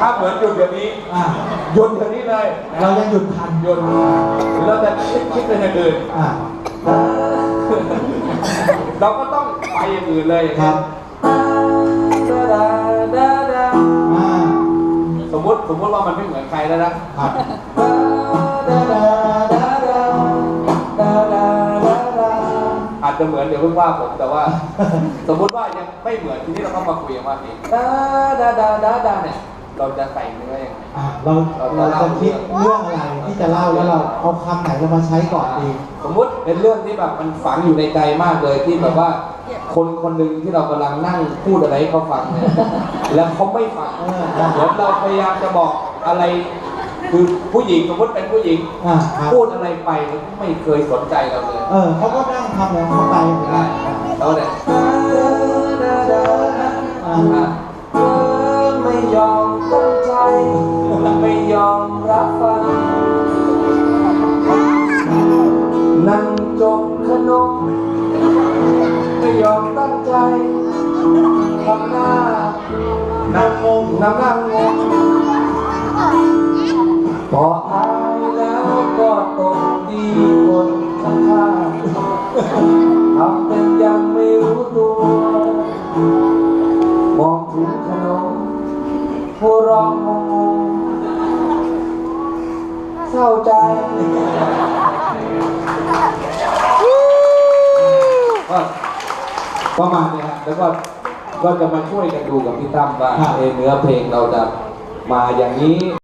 ถ้าเหมือนหยุดแบบนี้อ่าหยุดแบบนี้เลยเรายังหยุดทันหยุดเราจะคิดคิดในอย่างอื่นอ่าเราก็ต้องไปอย่างอื่นเลยครับสมมติสมมติว่ามันไม่เหมือนใครแล้วนะอาจจะเหมือนเดี๋ยวเพิ่งว่าผมแต่ว่า สมมติว่ายังไม่เหมือนทีนี้เราต้องมาคุยกันว่าเองดาดาดาดาเนี่ย เราจะใส่เนื้อยังไง อ่าเราเราจะคิดเรื่องอะไรที่จะเล่าแล้วเราเอาคำไหนเรามาใช้ก่อนดี สมมุติเป็นเรื่องที่แบบมันฝังอยู่ในใจมากเลยที่แบบว่า คนคนหนึ่งที่เรากำลังนั่งพูดอะไรให้เขาฟังเนี่ย แล้วเขาไม่ฟังเออ เหมือนเราพยายามจะบอกอะไร คือผู้หญิงสมมติเป็นผู้หญิง อ่าครับพูดอะไรไปไม่เคยสนใจเราเลยเออเขาก็นั่งทำอย่างเขาไปเหมือนกัได้น เราเนี่ย ใจไม่ยอมรับฟังนั่งจบขนมไม่ยอมตั้งใจทำหน้านั่งงงนั่งงงพออายแล้วก็ตกดีคนข้างๆทำเป็นยังไม่รู้ตัวมองถึงขนม ผู้ร้องงงๆเศร้าใจก็ประมาณเนี้ยครับแล้วก็ก็จะมาช่วยกันดูกับพี่ตั้มว่าครับเออเนื้อเพลงเราจะมาอย่างนี้